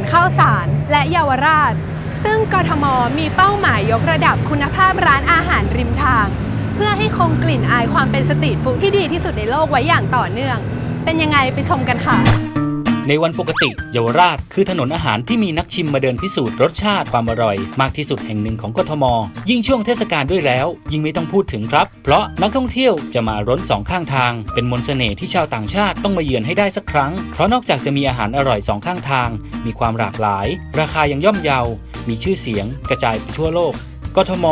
นข้าวสาร และเยาวราช ซึ่งกทมมีเป้าหมายยกระดับคุณภาพร้านอาหารริมทาง เพื่อให้คงกลิ่นอายความเป็นสตรีทฟู้ดที่ดีที่สุดในโลกไว้อย่างต่อเนื่อง เป็นยังไงไปชมกันค่ะ ในวันปกติ เยาวราชคือถนนอาหารที่มีนักชิมมาเดินพิสูจน์รสชาติความอร่อย มากที่สุดแห่งหนึ่งของกทม ยิ่งช่วงเทศกาลด้วยแล้ว ยิ่งไม่ต้องพูดถึงครับ เพราะนักท่องเที่ยวจะมาร้นสองข้างทาง เป็นมนต์เสน่ห์ที่ชาวต่างชาติต้องมาเยือนให้ได้สักครั้ง เพราะนอกจากจะมีอาหารอร่อยสองข้างทาง มีความหลากหลาย ราคายังย่อมเยา มีชื่อเสียง กระจายไปทั่วโลกกทม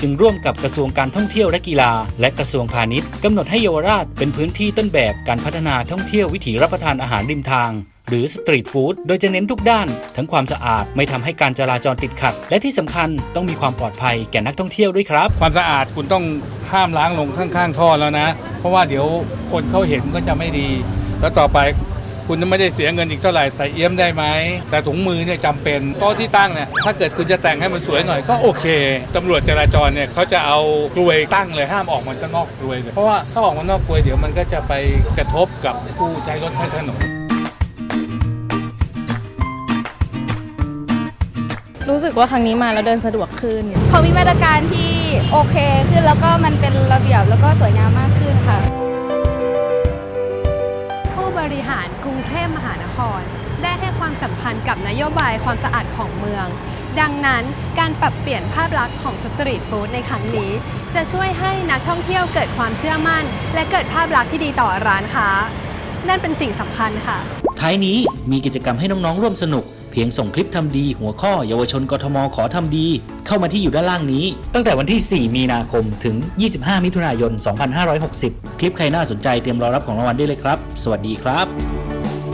จึงร่วมกับกระทรวงการท่องเที่ยวและกีฬา และกระทรวงพาณิชย์กำหนดให้เยาวราชเป็นพื้นที่ต้นแบบการพัฒนาท่องเที่ยววิถีรับประทานอาหารริมทาง หรือสตรีทฟู้ดโดยจะเน้นทุกด้าน ทั้งความสะอาดไม่ทำให้การจราจรติดขัด และที่สำคัญต้องมีความปลอดภัยแก่นักท่องเที่ยวด้วยครับ ความสะอาดคุณต้องห้ามล้างลงข้างๆท่อแล้วนะ เพราะว่าเดี๋ยวคนเขาเห็นก็จะไม่ดี แล้วต่อไปคุณจะไม่ได้เสียเงินอีกเท่าไหร่ใส่เอี้ยมได้ไหม แต่ถุงมือเนี่ยจำเป็นโต๊ะที่ตั้งเนี่ยถ้าเกิดคุณจะแต่งให้มันสวยหน่อยก็โอเคตำรวจจราจรเนี่ยเขาจะเอากลวยตั้งเลยห้ามออกมันจะนอกกลวยเลยเพราะว่าถ้าออกมานอกกลวยเดี๋ยวมันก็จะไปกระทบกับผู้ใช้รถใช้ถนน รู้สึกว่าครั้งนี้มาแล้วเดินสะดวกขึ้น เขามีมาตรการที่โอเคขึ้นแล้วก็มันเป็นระเบียบแล้วก็สวยงามมากขึ้นค่ะ ผู้บริหารกรุงเทพมหานคร ได้ให้ความสำคัญกับนโยบายความสะอาดของเมือง ดังนั้นการปรับเปลี่ยนภาพลักษณ์ของสตรีทฟู้ดในครั้งนี้ จะช่วยให้นักท่องเที่ยวเกิดความเชื่อมั่น และเกิดภาพลักษณ์ที่ดีต่อร้านค้า นั่นเป็นสิ่งสำคัญค่ะ ท้ายนี้มีกิจกรรมให้น้องๆร่วมสนุก เพียงส่งคลิปทำดีหัวข้อเยาวชนกทมขอทำดี เข้ามาที่อยู่ด้านล่างนี้ ตั้งแต่วันที่ 4 มีนาคมถึง 25 มิถุนายน 2560 คลิปใครน่าสนใจเตรียมรอรับของรางวัลได้เลยครับ สวัสดีครับ